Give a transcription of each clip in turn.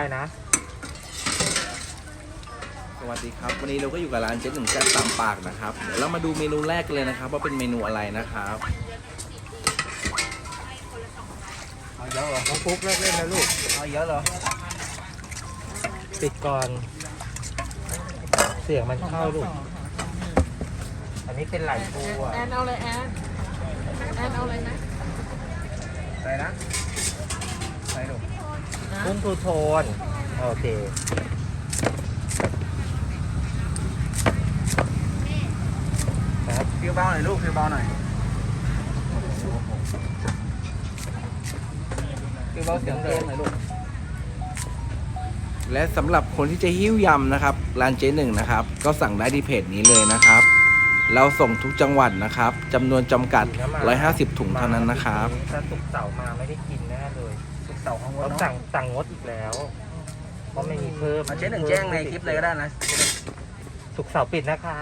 ได้นะ สวัสดีครับ วันนี้เราก็อยู่กับร้านเจ๊หนึ่งแซ่บตามปากนะครับ เดี๋ยวเรามาดูเมนูแรกกันเลยนะครับ ว่าเป็นเมนูอะไรนะครับเอาเยอะเหรอน้องฟุ๊กเลิกเล่นแล้วลูกเอาเยอะเหรอปิดก่อน เสียงมันเข้าลูก อันนี้เป็นไหลบัวแอนเอาเลยแอน แอนเอาเลยนะ ใส่นะใส่ลูก กุ้งทูโทน โอเค ครับฟิวเบาหน่อยลูกฟิวเบาหน่อยคือเบาเสียงเดินหน่อยลูก และสำหรับคนที่จะหิ้วยำนะครับ ร้านเจ๊หนึ่งนะครับ ก็สั่งได้ที่เพจนี้เลยนะครับ เราส่งทุกจังหวัดนะครับจำนวนจำกัด 150 ถุงเท่านั้นนะครับ ถ้าสุกร์เสาร์มาไม่ได้กิน แน่เลยสุกร์เสาร์ของวัเขานเนาะสั่งสั่งงดอีกแล้ว เพราะไม่มีเพิ่มเอาเจ๊หนึ่งแจ้งในคลิปเลยก็ได้นะสุกร์เสาร์ปิดนะคะ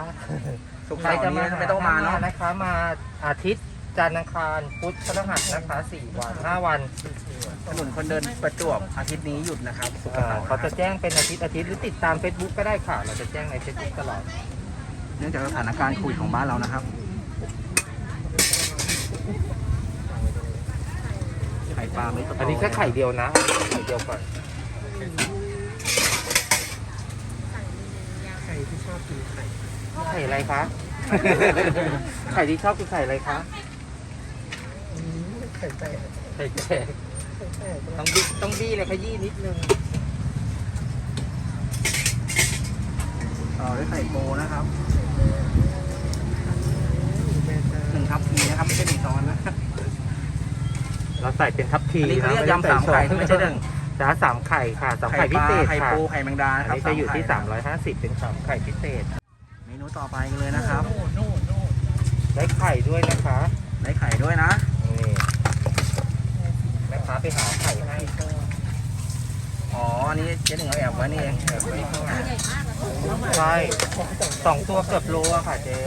สุกร์เสาร์นี้ไม่ต้องมาเนาะนะคะ มาอาทิตย์จันทร์อังคารพุธพฤหัสนะคะสี่วันห้าวันถนนคนเดินประจวบอาทิตย์นี้หยุดนะครับสุกร์อ่าเสาร์เขาจะแจ้งเป็นอาทิตย์อาทิตย์หรือติดตาม Facebook ก็ได้ค่ะ เราจะแจ้งใน Facebook ตลอด เนื่องจากสถานการณ์โควิดของบ้านเรานะครับไข่ ปลาไม่ตอันนี้แค่ไข่เดียวนะไข่เดียวก่อนไข่ที่ชอบกินไข่ไข่อะไรคะ ไข่ที่ชอบคือไข่อะไรคะไข่แตกไข่แก่ต้องบี้ต้องบี้เลยขยี้นิดนึงต่อด้วยไข่โปนะครับหนึ่งทัพพีนะครับไม่ใช่หนึ่งช้อนนะ เราใส่เป็นทัพพีอันนี้เขาเรียกนะยำสามไข่ด้ไม่ใช่หนึ่งจ้าสามไข่ค่ะสามไข่ไข่ปพิลาเศษไข่ค่ะปูไข่แมงดาอันครับนี้จะอยู่ที่ไข่350 เป็นสามไข่พิเศษเมนูต่อไปกันเลยนะครับได้ไข่ด้วยนะคะได้ไข่ด้วยนะนี่แม่ค้าไปหาไข่ให้อ๋ออันนี้เจ๊หนึ่งเอาแอบไว้นี่เองใช่สองตัวเกือบโลอะค่ะเจ๊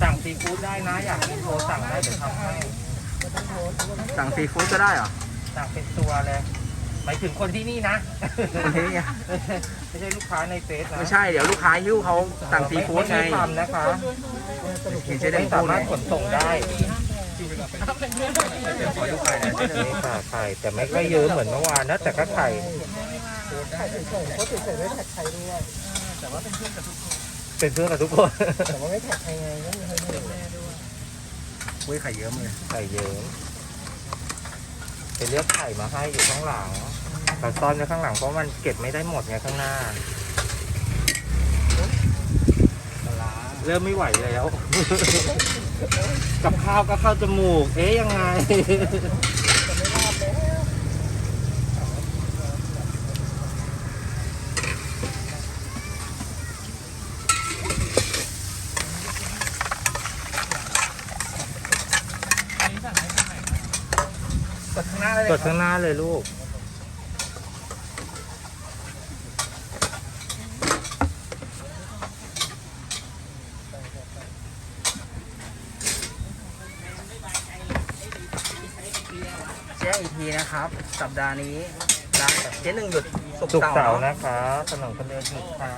สั่งซีฟู้ดได้นะ อยากกินโทรสั่งได้เดี๋ยวทำให้ สั่งซีฟู้ดก็ได้เหรอ สั่งเป็นตัวเลยหมายถึงคนที่นี่นะ คนที่นี่ไม่ใช่ลูกค้าในเฟซนะไม่ใช่เดี๋ยวลูกค้าหิ้วเขาสั่งซีฟู้ดไงไม่ทำนะคะเห็นเจ๊หนึ่ไม่งสาพูดมารถไงขนส่งได้ขอดูไข่หน่อยนี่ค่ะไข่แต่ไม่ค่อยเยอะเหมือนเมื่อวานนะแต่ก็ไข่เป็นเพื่อนกับทุกคนอุ้ ยไข่เยอะเลยไข่เยอะไปเลือกไข่มาให้อยู่ข้างหลังแต่ซ่อนไว้ข้างหลังเพราะมันเก็บไม่ได้หมดไงข้างหน้าเริ่มไม่ไหวแล้ว กับข้าวก็เข้าจมูก เอ๊ยยังไง กดข้างหน้า เลยกดข้างหน้าเลยลูก แจ้งอีกทีนะครับ สัปดาห์นี้ร้านเจ๊หนึ่งหยุดศุกสุร์กร์เสาเสาร์ร์นะคะถนนคนเดินหยุดค่ะ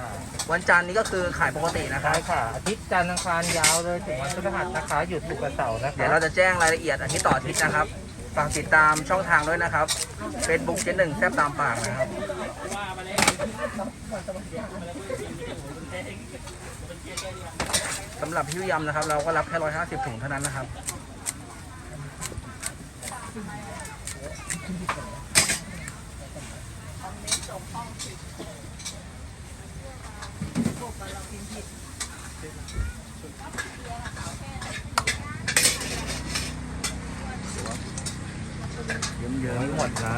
วันจันทร์นี้ก็คือขายปกตินะครัใช่บ ค่ะ อาทิตย์จันทร์อังคารยาวเลยถึงวันพฤหัสนะคะ หยุดศุกร์กับเสาร์นะคะเดี๋ยวเราจะแจ้งรายละเอียดอาทิตย์ต่ออาทิตย์นะครับ ฝากติดตามช่องทางด้วยนะครับ Facebook เจ๊หนึ่งแซบตามปากนะครับสำหรับพิ้วยำนะครับ เราก็รับแค่150ถุงเท่านั้นนะครับเยิ้ม ยังไม่หมดนะ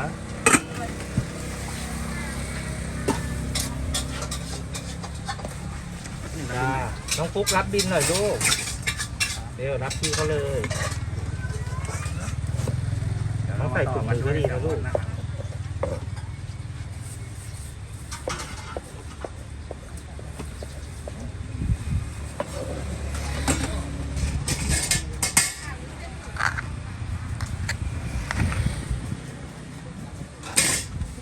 จ้าน้องฟุกรับบินหน่อยลูกเดี๋ยวรับพี่เขาเลยๆต้องใส่ถุงมือก็ดีนะลูก นะครับ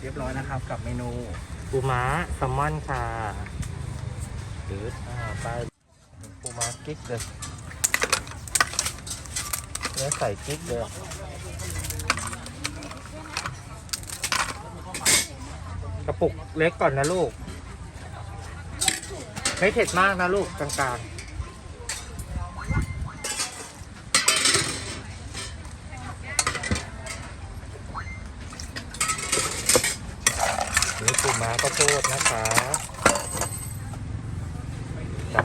รียบร้อยนะครับ กับเมนู ปูม้าแซลมอนค่ะหรืออ่าไปปูม้ากิ๊กเลยเนื้อใส่กิ๊กเลยกระปุกเล็กก่อนนะลูก ไม่เผ็ดมากนะลูกกลางๆ นี่ปูม้าก็โทษนะคะจับ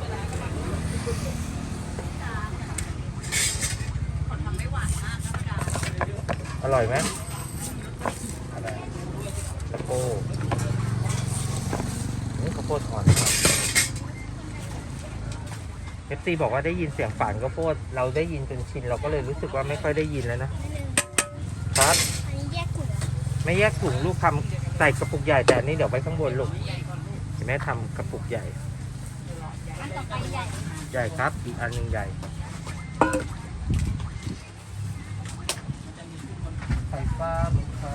อร่อยไหมอะไรข้าวโพดนี่ข้าวโพดอ่อนครับเอฟซีบอกว่าได้ยินเสียงฝานข้าวโพดเราได้ยินจนชิน เราก็เลยรู้สึกว่าไม่ค่อยได้ยินแล้วนะ ครับ อันนี้แยกถุงไม่แยกถุงลูกทำ ใส่กระปุกใหญ่แต่อันนี้เดี๋ยวไว้ข้างบนลูกเห็นไหมทำกระปุกใหญ่ อันต่อไปใหญ่ใหญ่ครับ อีกอันหนึ่งใหญ่ไข่ปลาไข่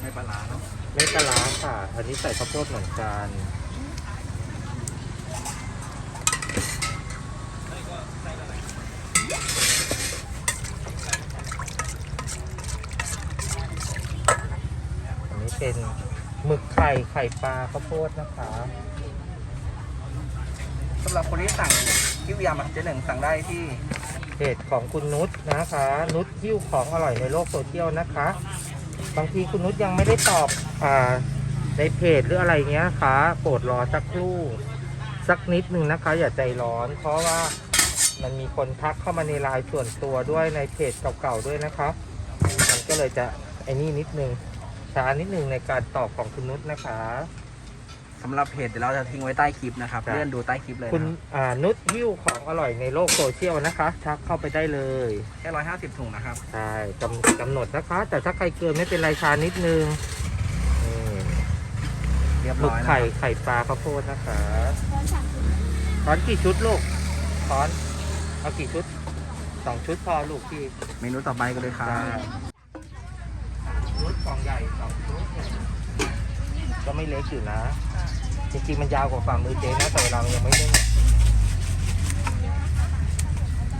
ไม่ปลาร้าเนาะ ไม่ปลาร้าค่ะ อันนี้ ใส่ข้าวโพดเหมือนกันอันนี้เป็นหมึกไข่ไข่ปลาข้าวโพดนะคะสำหรับคนที่สั่งคิวยำแบบเจ๊หนึ่งสั่งได้ที่เพจของคุณนุชนะคะ นุชยิ้วของอร่อยในโลกโซเชียลนะคะ บางทีคุณนุชยังไม่ได้ตอบอ่า ในเพจหรืออะไรเงี้ยคะโปรดรอสักครู่สักนิดนึงนะคะ อย่าใจร้อน เพราะว่ามันมีคนทักเข้ามาในไลน์ส่วนตัวด้วยในเพจเก่าๆด้วยนะคะ มันก็เลยจะไอ้นี่นิดนึงช้านิดนึงในการตอบของคุณนุชนะคะ สำหรับเพจเดี๋ยวเราจะทิ้งไว้ใต้คลิปนะครับ ครับ เลื่อนดูใต้คลิปเลยคุณนะครับอ่านุชยิ้วของอร่อยในโลกโซเชียลนะคะทักเข้าไปได้เลยแค่ร้อยห้าสิบถุงนะครับ ใช่กำกำหนดนะคะ แต่ถ้าใครเกินไม่เป็นไรชานิดนึงนี่ เรียบหมึร้กอยนะคไข่รับไข่ปลาข้าวโพดนะคะตอนสั่งถุงช้อนกี่ชุดลูกช้อนเอากี่ชุดสองชุดพอลูกพี่เมนูต่อไปกันเลยครับ ชุดกล่องใหญ่สองชุดก็ไม่เล็กอยู่นะจริงๆมันยาวกว่าฝ่ามือเจ๊นะแต่เวลามันยังไม่ได้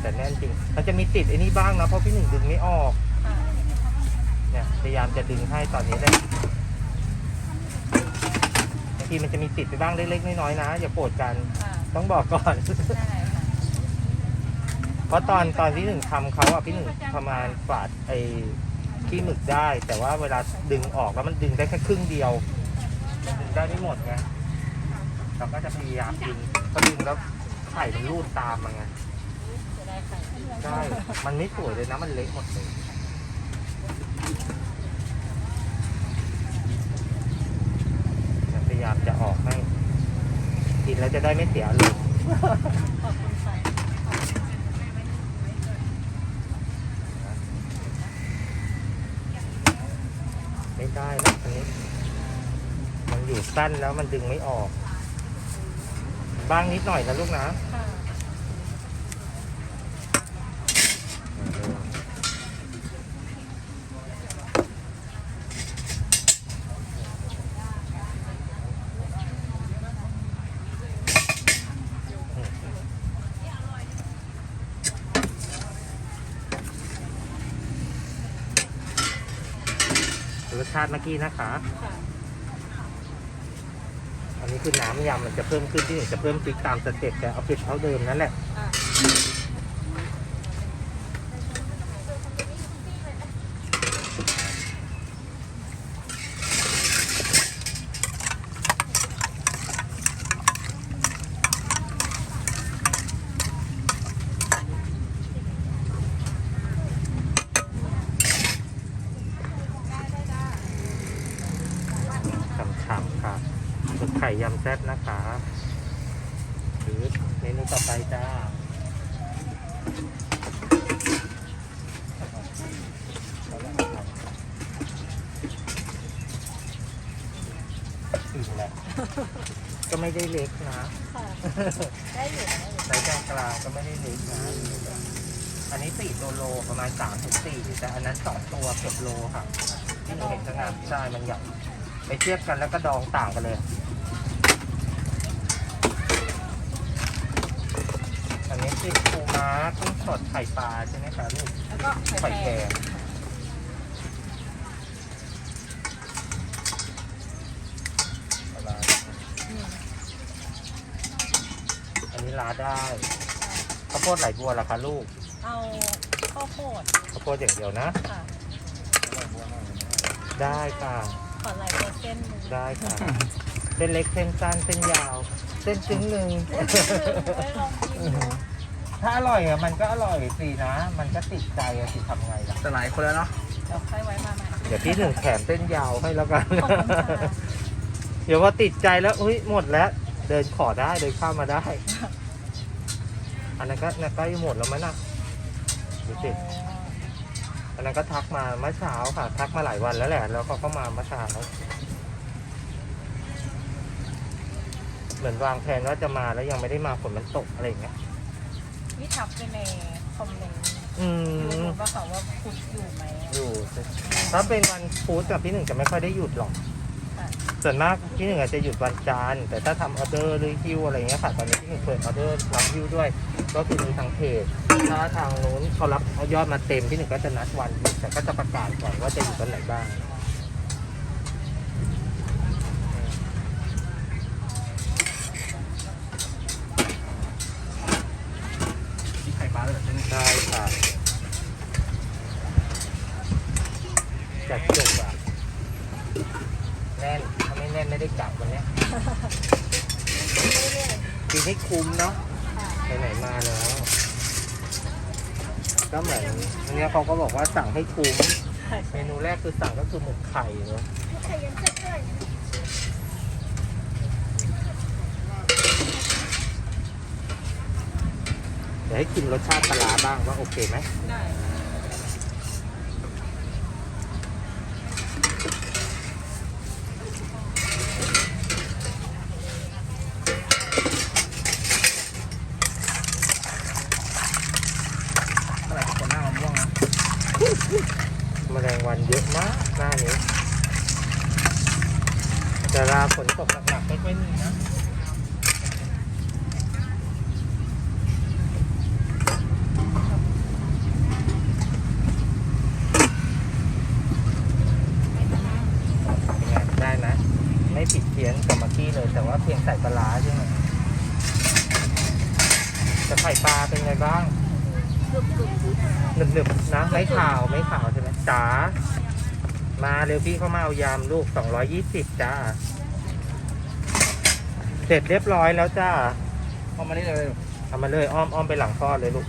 แต่แน่นจริงมันจะมีติดไอ้นี่บ้างนะเพราะพี่หนึ่งดึงไม่ออก เนี่ยพยายามจะดึงให้ตอนนี้ได้บางทีมันจะมีติดไปบ้างเล็กๆน้อยๆนะ อย่าโกรธกันต้องบอกก่อนเพราะตอนตอนที่หนึ่งทำเขาอะพี่หนึ่งประมาณฝาดไอ้ขี้หมึกได้ แต่ว่าเวลาดึงออกแล้วมันดึงได้แค่ครึ่งเดียวมันดึงได้ไม่หมดไงเราก็จะพยายามดึงพอดึงแล้วไข่มันรูดตามมาไงใช่มันไม่สวยเลยนะมันเละหมดเลยพยายามจะออกให้กิน แล้วจะได้ไม่เสียลูกไม่ได้นะอันนี้มันอยู่สั้นแล้วมันดึงไม่ออก บ้างนิดหน่อยนะลูกนะรสชา ติเมื่อกี้นะคะ อันนี้คือน้ำยำมันจะเพิ่มขึ้นที่หนึ่งจะเพิ่มพริกตามสเต็ปแต่เอาเผ็ดเท่าเดิมนั่นแหละซ่บนะคะหรือเมนูต่อไปจ้าอิ่มแหละ ก็ ไม่ได้เล็กนะได้อยู่ไซส์กลางกลางๆก็ไม่ได้เล็กนะอันนี้สี่ตัวโลประมาณสามถึงสี่แต่อันนั้นสองตัวเกือบโลค่ะที่หนูเห็นข้างหน้าใช่มันใหญ่ไปเทียบกันแล้วก็ดองต่างกันเลยอันนี้คือปูม้ากุ้งสดไข่ปลาใช่ไหมคะลูกแล้วก็ไข่ไข่แดแกง งปลาร้าอันนี้ ลาได้ข้าวโพดไหลบัวเหรอคะลูกเอาข้าวโพดข้าวโพดอย่างเดียวนะ ค่ะ ได้ค่ะ ขอไหลตัวเส้นหนึ่งได้ค่ะ เส้นเล็กเส้นสั้นเส้นยาว เส้นซึ้งหนึ่งไม่ลองกินดูถ้าอร่อยอะมันก็อร่อยสินะ มันก็ติดใจอะสิทำไงล่ะแต่หลายคนแล้วเนาะเดี๋ยวค่อยไว้มาใหม่ เดี๋ยวพี่หนึ่งแถมเส้นยาวให้แล้วกัน ขอบคุณค่ะ เดี๋ยวพอติดใจแล้วอุ้ยหมดแล้ว เดินขอได้เดินเข้ามาได้ อันนั้นก็น่าใกล้หมดแล้วมั้งนะดูสิอันนั้นก็ทักมาเมื่อเช้าค่ะ ทักมาหลายวันแล้วแหละ แล้วเขาก็มาเมื่อเช้าเหมือนวางแผนว่าจะมาแล้วยังไม่ได้มาฝนมันตกอะไรอย่างเงี้ยนี่ทับไปในคอมเมนต์อืดูมว่าเขาว่าคุดอยู่ไหม อยู่ถ้าเป็นวันพุธกับพี่หนึ่งจะไม่ค่อยได้หยุดหรอกค่ะ ส่วนมากที่หนึ่งอาจจะหยุดวันจันทร์แต่ถ้าทำออเดอร์หรือฮิวอะไรเงี้ยค่ะตอนนี้ที่หนึ่งเปิดออเดอร์รับฮิวด้วย ก็คือมีทางเพจถ้าทางนู้นเขารับเอายอดมาเต็มที่หนึ่งก็จะนัดวันแต่ก็จะประกาศก่อนว่าจะอยู่วันไหนบ้าง มีไข่ปลาเลยใช่ไหม ใช่ค่ะจัดจุกอะแน่นถ้าไม่แน่นไม่ได้กลับวันเนี้ยกินให้คุ้มเนาะไปไหนมาแล้ว ก็เหมือนอัน เนี้ยเขาก็บอกว่าสั่งให้คุ้ม เมนูแรกคือสั่งก็คือหมึกไข่เนาะไข่ยังเส้นด้วยเดี๋ยวให้กินรสชาติปลาร้าบ้างว่าโอเคไหมได้ เท่าไหร่คนหน้ามะม่วงนะ แมลงวันเยอะมากหน้านี้แต่เวลาฝนตกหนักๆไม่ค่อยมีนะ เป็นไงได้ไหมไม่ผิดเพี้ยนกับเมื่อกี้เลย แต่ว่าเพียงใส่ปลาร้าใช่ไหมจะไข่ปลาเป็นไงบ้างหนึบๆนะไม่ขาว ไม่ขาวใช่ไหมจ๋ามาเร็วพี่เข้ามาเอายำลูก220จ้า เสร็จเรียบร้อยแล้วจ้าเอามานี่เลยเอามาเลยอ้อมอ้อมไปหลังทอดเลยลูก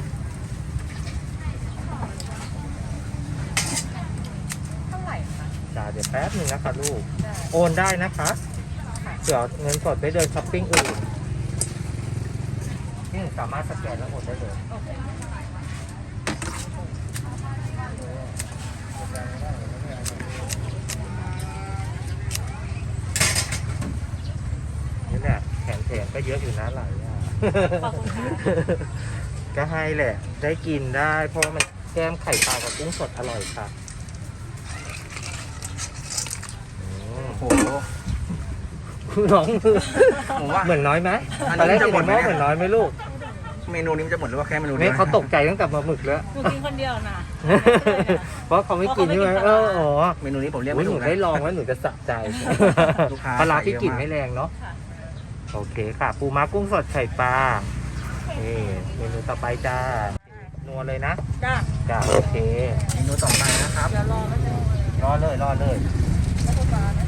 เท่าไหร่คะจ้าเดี๋ยวแป๊บหนึ่งนะคะลูกได้โอนได้นะคะเผื่อเงินสดไปเดินช้อปปิ้งอื่นที่สามารถสแกนแล้วโอนได้เลย โอเค นี่แหละแถมแถม ก็เยอะอยู่นะหลายอย่างขอบคุณค่ะ ก็ให้แหละ ได้กินได้ เพราะว่ามันแก้มไข่ปลากับกุ้งสดอร่อยค่ะอืมโอ้โหคือน้องคือผมว่าเหมือนน้อยไหมอันนี้ตอนแรกจะเห็นหมดไหม ว่าเนี่ยเหมือนน้อยไหมลูกเมนูนี้มันจะหมดหรือว่าแค่เมนูไม่เดียวเขาตกใจตั้งแต่มาหมึกแล้ว หนูกินคนเดียวนะ เพราะเขาไม่กินใช่ไหมเอออ๋อเมนูนี้ผมเรียกอุ๊ไม่ยหถูนูกนะ ได้ลองแล้วหนูจะสะใจลูกค้าปลาร้าที่ใส่เยอะกลิ่นมากไม่แรงเนาะค่ะ โอเคค่ะ ปูม้ากุ้งสดไข่ปลานี่เมนูต่อไปจ้า นัวเลยนะ จ้าจ้าโอเค เมนูต่อไปนะครับ เดี๋ยวรอแล้วจะรอเลยรอเลยรัฐบาลนะ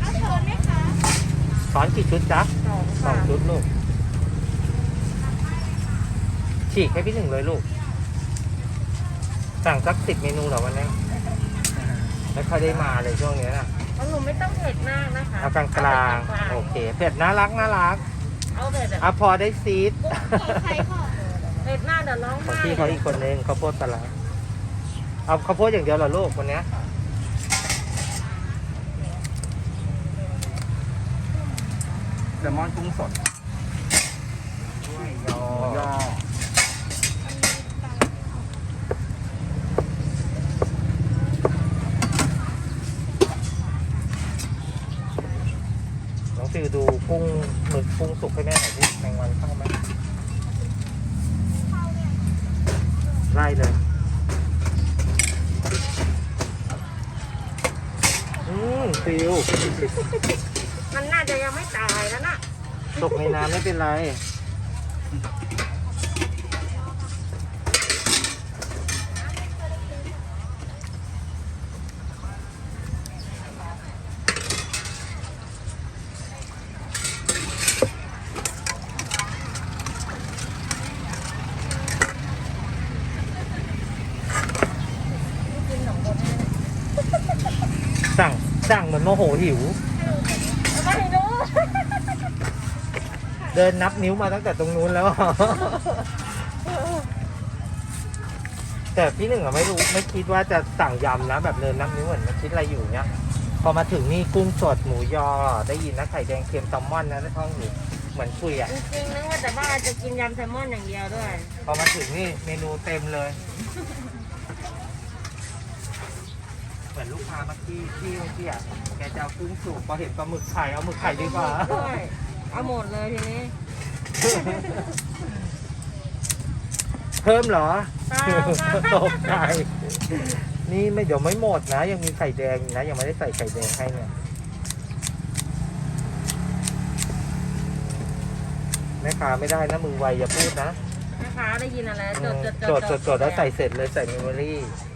เอาเชิญไหมคะสอนกี่ชุดจ๊ะสองสอค่ะงชุดลูก ฉีกให้พี่หนึ่งเลยลูก สั่งสักสิบเมนูเหรอวันนี้ไม่ค่อยได้มาเลยช่วงเนี้ยนะ ของหนูไม่ต้องเผ็ดมากนะคะเอากลางกลางๆโอเคเผ็ดน่ารักน่ารักเอาเผ็ดแบบอะพอได้ซีดใครพ่อเผ็ดมากเดี๋ยวร้องของไห้พี่เขาอีกคนนึงข้าวโพดปลาร้าเอาข้าวโพดอย่างเดียวเหรอลูกวันเนี้ยแซลมอนกุ้งสดด้วยยอ หมูยอ น้องฟิวดูกุ้งหมึกกุ้งสุกให้แม่หน่อยดิแมงวันเข้าไหม ไล่เลยอืมฟิวมันน่าจะยังไม่ตายแล้วน่ะตกในน้ำไม่เป็นไร โมโหหิวไม่รู้เดินนับนิ้วมาตั้งแต่ตรงนู้นแล้ว แต่พี่หนึ่งอะไม่รู้ไม่คิดว่าจะสั่งยำนะแบบเดินนับนิ้วเหมือนมันคิดอะไรอยู่เนี้ยพอมาถึงนี่กุ้งสดหมูยอ ได้ยินนะไข่แดงเค็มแซลมอนนะในท้องอยู่เหมือนคุยอะจริงๆนึกว่าแต่ว่าจะกินยำแซลมอนอย่างเดียวด้วย พอมาถึงนี่เมนูเต็มเลย เหมือนลูกค้าเมื่อกี้ที่เมื่อกี้อะแกจะเอากุ้งสุกพอเห็นปลาหมึกไข่เอาหมึกไข่ดีกว่าด้วยเอาหมดเลยทีนี้เพิ่มเหรอเปล่าค่ะตกใจนี่ไม่เดี๋ยวไม่หมดนะ ยังมีไข่แดงอยู่นะ ยังไม่ได้ใส่ไข่แดงให้เนี่ยแม่ค้าไม่ได้นะมือไวอย่าพูดนะนะคะได้ยินอะไรจอืดมจดจดจดจดแล้วใส่เสร็จเลยใส่เมมโมรี่มี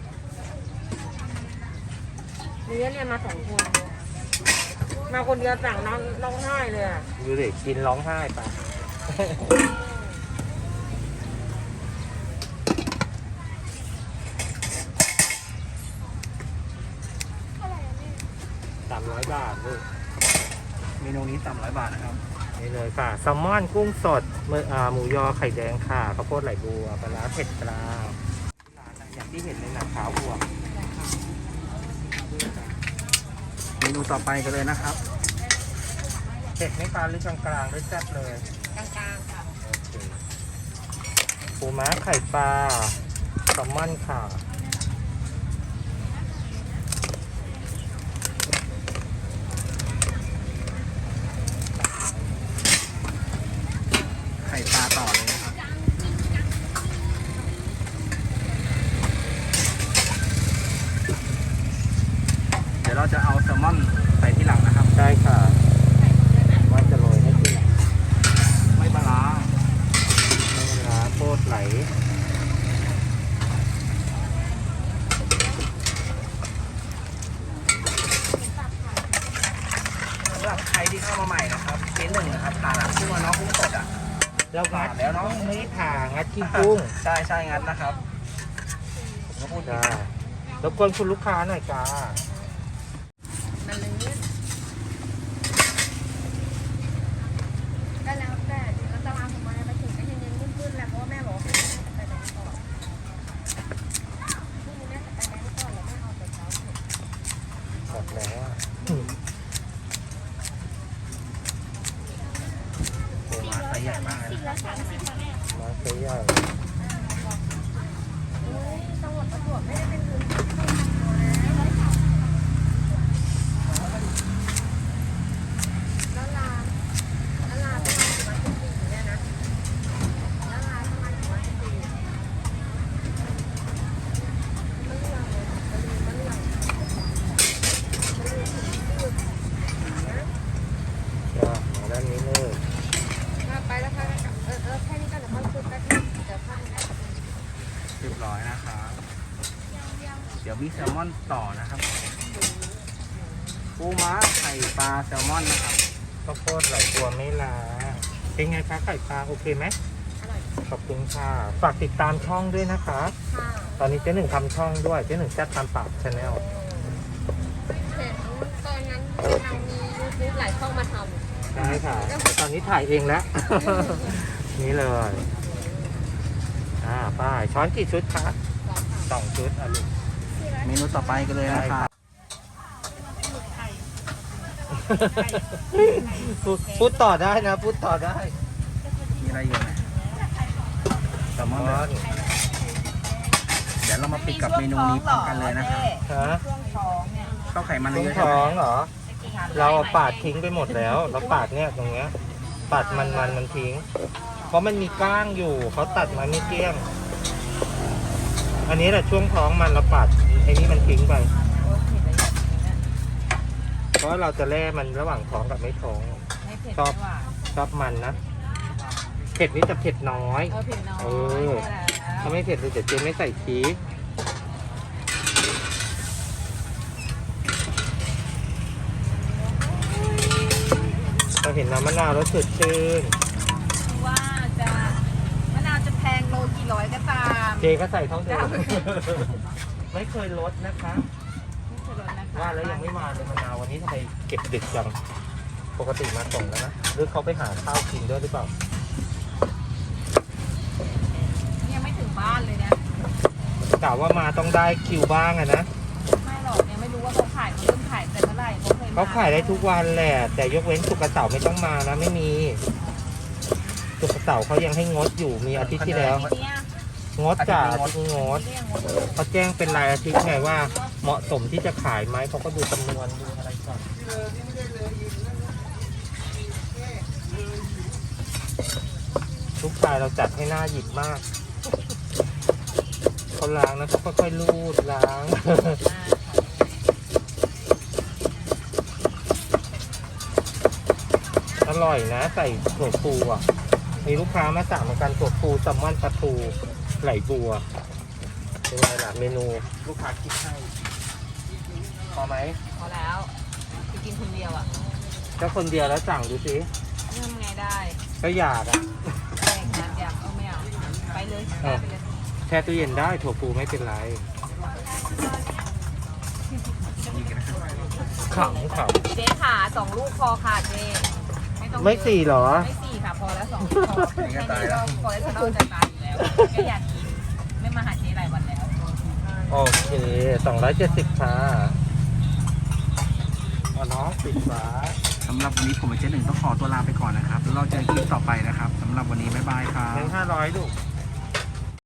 เรียนมาสองคน มาคนเดียวสั่งร้องร้องไห้เลยอะดูดิกินร้องไห้ไปสามร้อยบาทลูกเมนูนี้ 300 บาทนะครับ นี่เลยค่ะแซลมอนกุ้งสดมืออ่าหมูยอไข่แดงค่ะข้าวโพดไหลบัวปลาร้าเผ็ดปลาร้านอะอย่างที่เห็นเลยนะขาวบัวเม นูต่อไปกันเลยนะครับเผ็ดไม่ปลาหรือกลางๆหรือแซ่บเลยกลางๆค่ะโอเคปูม้าไข่ปลาแซลมอนค่ะ ไข่ปลาต่อเลยนะครับ เดี๋ยวเราจะเอาแซลมอนใส่ที่หลังนะครับ ได้ค่ะว่าจะโรยให้ทีหลัง ไม่ปลาร้า ไม่ปลาร้าโคตรไหล สำหรับใครที่เข้ามาใหม่นะครับเจนหนึ่งนะครับผ่านร้านกุ้งอะเนาะกุ้งสดอะแล้วงัดแล้วเนอะไม่ได้ผ่างัดที่กุ้งใช่ใช่งั้นนะครับผมก็พูดผิดจ้า รบกวนคุณลูกค้าหน่อยจ้า มันลื่น ก็แล้วแต่เดี๋ยวเราจะวางของมันไปถึงก็ยังยังมืดๆแหละเพราะว่าแม่บอกว่าให้แม่ไปแบงก์ก่อนพรุ่งนี้แม่จะไปแบงก์ก่อนแล้วแม่เอาไปเช้าเสร็จ หมดแล้ว โอ้มาไซส์ใหญ่มากเลย สี่ นะ ละสามสิบค่ะแม่ มาใช้ใหญ่ เฮ้ยจังหวัดประจวบไม่ได้เป็นพื้นที่แล้วลาแล้วลาประมาณกี่วันกี่ปีเนี่ยนะแล้วลาประมาณกี่วันกี่ปีไม่เรื่องเลยไม่เรื่องไม่เรื่องไม่เรื่องนะ จ้ามาด้านนี้เลย มาไปแล้วค่ะเออเออแค่นี้ก็เดี๋ยวมันคือแป๊บนึงเดี๋ยวพักนะ เรียบร้อยนะครับ เดี๋ยวมีแซลมอนต่อนะครับปูม้าไข่ปลาแซลมอนนะครับ ข้าวโพดไหลบัวไม่ลาเป็นไงคะไข่ปลาโอเคไหมอร่อยขอบคุณค่ะ ฝากติดตามช่องด้วยนะคะ ค่ะตอนนี้เจ๊หนึ่งทำช่องด้วย เจ๊หนึ่งแซ่บตามปากชาแนลเห็นตอนนั้นเรามียูทูบหลายช่องมาทใช่ค่ะ ตอนนี้ถ่ายเองแล้ว นี่เลย อ่าป้ายช้อนกี่ชุดคะสองชุดอะลูก เมนูต่อไปกันเลยนะครับพูดพูดต่อได้นะ พูดต่อได้ มีอะไรอยู่นะแซลมอนช้อนเดี๋ยวเรามาปิดกับเมนูนี้พร้อมกันเลยนะครับฮะข้าวไข่มันตุ้งเยอะใช่ท้ไหอมงเหรอ เราเอาปาดทิ้งไปหมดแล้ว เราปาดเนี่ยตรงเนี้ย ปาดมันมันมันทิ้ง เพราะมันมีก้างอยู่ เขาตัดมาไม่เกลี้ยง อันนี้แหละช่วงท้องมันเราปาดไอ้นี่มันทิ้งไป เพราะเราจะแล่มันระหว่างท้องกับไม่ท้อง ไม่เผ็ดชอบไม่หวานชอบมันนะเผ็ดนี่จะเผ็ดน้อย เออเผ็ดน้อยเออใช่แล้วถ้าไม่เผ็ดเลยเดี๋ยวเจ๊ไม่ใส่ชีสเราเห็นน้ำมะนาวแล้วสดชื่นว่าจะมะนาวจะแพงโลกี่ร้อยก็ตามเจก็ใส่เท่าเดิมไม่เคยลดนะคะ ไม่เคยลดนะคะว่าแล้วยังไม่มาเลยมะนาววันนี้ทำไมเก็บดึกจัง ปกติมาส่งแล้วนะ หรือเขาไปหาข้าวกินด้วยหรือเปล่า ยังไม่ถึงบ้านเลยนะ กล่าวว่ามาต้องได้คิวบ้างอะนะไม่หรอกยังไม่รู้ว่าเขาขายเขาเริ่มขายแต่เมื่อไหร่เขาเคยมเขาขายได้ทุกวันแหละ แต่ยกเว้นศุกร์เสาร์ไม่ต้องมานะไม่มีศุกร์เสาร์เขายังให้งดอยู่มีอาทิตย์ที่แล้ว ทีเนี้ยงดจ้ะอาทิตย์นี้งด เรียกงดเขาแจ้งเป็นรายอาทิตย์ไงว่าเหมาะสมที่จะขายไหมเขาก็ดูจำนวนดูอะไรก่อนลูกชายเราจัดให้หน้าหยิบมาก เขาล้างนะเขาค่อยๆลูดล้างอร่อยนะใส่ถั่วปูอะ มีลูกค้ามาสั่งเหมือนกันถั่วปูแซลมอนปลาทูไหลบัวเป็นไงล่ะเมนูลูกค้าคิดให้พอไหมพอแล้วจะกินคนเดียวอะก็คนเดียวแล้วสั่งดูสิทำไงได้ ก็อยากอะแบ่งกันอยากเอาไม่เอาไปเลยแม่ไปเลยแช่ตู้เย็นได้ถั่วปูไม่เป็นไรขำขเจ๊ขาสองลูกพอค่ะเจ๊ไม่ต้องำไม่สี่เหรอ ไม่สี่ค่ะพอแล้วสองลูกพอแค่นี้ก็พอแล้วฉันเอาจะตายอยู่แล้วก็อยากกินไม่มาหาเจ๊หลายวันแล้วโอเคสองร้อยเจ็ดสิบค่ะเอาน้องปิดฝาสำหรับวันนี้ผมกับเจ๊หนึ่งต้องขอตัวลาไปก่อนนะครับ แล้วเราเจอกันคลิปต่อไปนะครับสำหรับวันนี้บ๊ายบายครับเงินห้าร้อยลูกบ